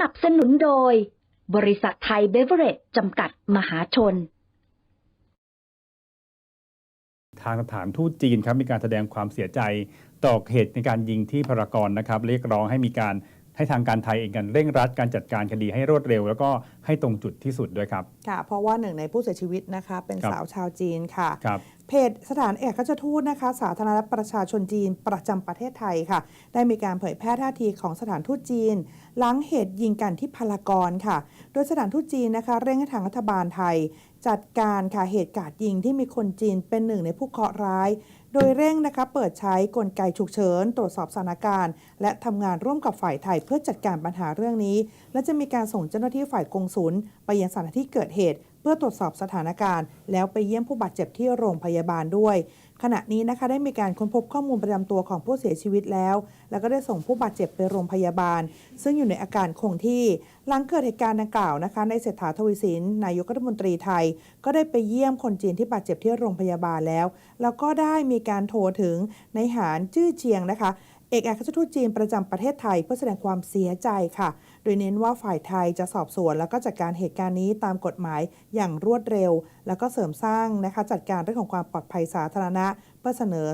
นับสนุนโดย บริษัทไทยเบเวอเรจจำกัดมหาชน ทางสถานทูตจีนครับมีการแสดงความเสียใจต่อเหตุในการยิงที่พารากอนนะครับเรียกร้องให้มีการให้ทางการไทยเองกันเร่งรัดการจัดการคดีให้รวดเร็ว แล้วก็ให้ตรงจุดที่สุดด้วยครับ ค่ะ เพราะว่าหนึ่งในผู้เสียชีวิตนะคะ เป็นครับสาวชาวจีนค่ะครับเพจสถานเอกอัครราชทูตนะคะ สาธารณรัฐประชาชนจีนประจำประเทศไทยค่ะ ได้มีการเผยแพร่ท่าทีของสถานทูตจีน หลังเหตุยิงกันที่พารากอนค่ะ โดยสถานทูตจีนนะคะ เร่งให้ทางรัฐบาลไทย จัดการค่ะเหตุการณ์ยิงที่มีคนจีนเป็นหนึ่งในผู้เคราะห์ร้าย โดยเร่งนะคะเปิดใช้กลไกฉุกเฉิน ตรวจสอบสถานการณ์ และทำงานร่วมกับฝ่ายไทยเพื่อจัดการปัญหาเรื่องนี้ และจะมีการส่งเจ้าหน้าที่ฝ่ายกงสุลไปยังสถานที่เกิดเหตุ เพื่อตรวจสอบสถานการณ์ แล้วไปเยี่ยมผู้บาดเจ็บที่โรงพยาบาลด้วย ขณะนี้นะคะได้มีการค้นพบข้อมูลประจำตัวของผู้เสียชีวิตแล้ว แล้วก็ได้ส่งผู้บาดเจ็บไปโรงพยาบาล ซึ่งอยู่ในอาการคงที่ หลังเกิดเหตุการณ์ดังกล่าวนะคะในเศรษฐาทวีสินนายกรัฐมนตรีไทย ก็ได้ไปเยี่ยมคนจีนที่บาดเจ็บที่โรงพยาบาลแล้ว แล้วก็ได้มีการโทรถึงในหารจื้อเจียงนะคะ เอกอัครราชทูตจีนประจำประเทศไทยเพื่อแสดงความเสียใจค่ะ โดยเน้นว่าฝ่ายไทยจะสอบสวน แล้วก็จัดการเหตุการณ์นี้ตามกฎหมายอย่างรวดเร็ว แล้วก็เสริมสร้างนะคะจัดการเรื่องของความปลอดภัยสาธารณะ เพื่อเสนอ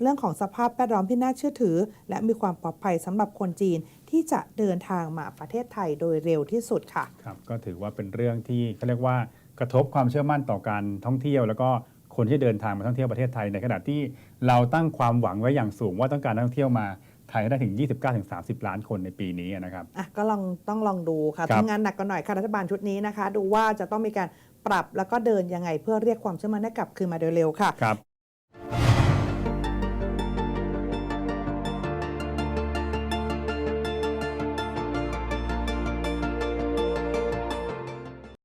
เรื่องของสภาพแวดล้อมที่น่าเชื่อถือ และมีความปลอดภัยสำหรับคนจีนที่จะเดินทางมาประเทศไทยโดยเร็วที่สุดค่ะครับก็ถือว่าเป็นเรื่องที่เขาเรียกว่ากระทบความเชื่อมั่นต่อการท่องเที่ยว แล้วก็ คนที่เดินทางมาท่องเที่ยวประเทศไทย ในขณะที่เราตั้งความหวังไว้อย่างสูง ว่าต้องการนักท่องเที่ยวมาไทยให้ได้ถึง 29-30 ล้านคนในปีนี้นะครับอะก็ลองต้องลองดูค่ะครับทำงานหนักกันหน่อยค่ะรัฐบาลชุดนี้นะคะ ดูว่าจะต้องมีการปรับแล้วก็เดินยังไงเพื่อเรียกความเชื่อมั่นให้กลับคืนมาโดยเร็วค่ะครับ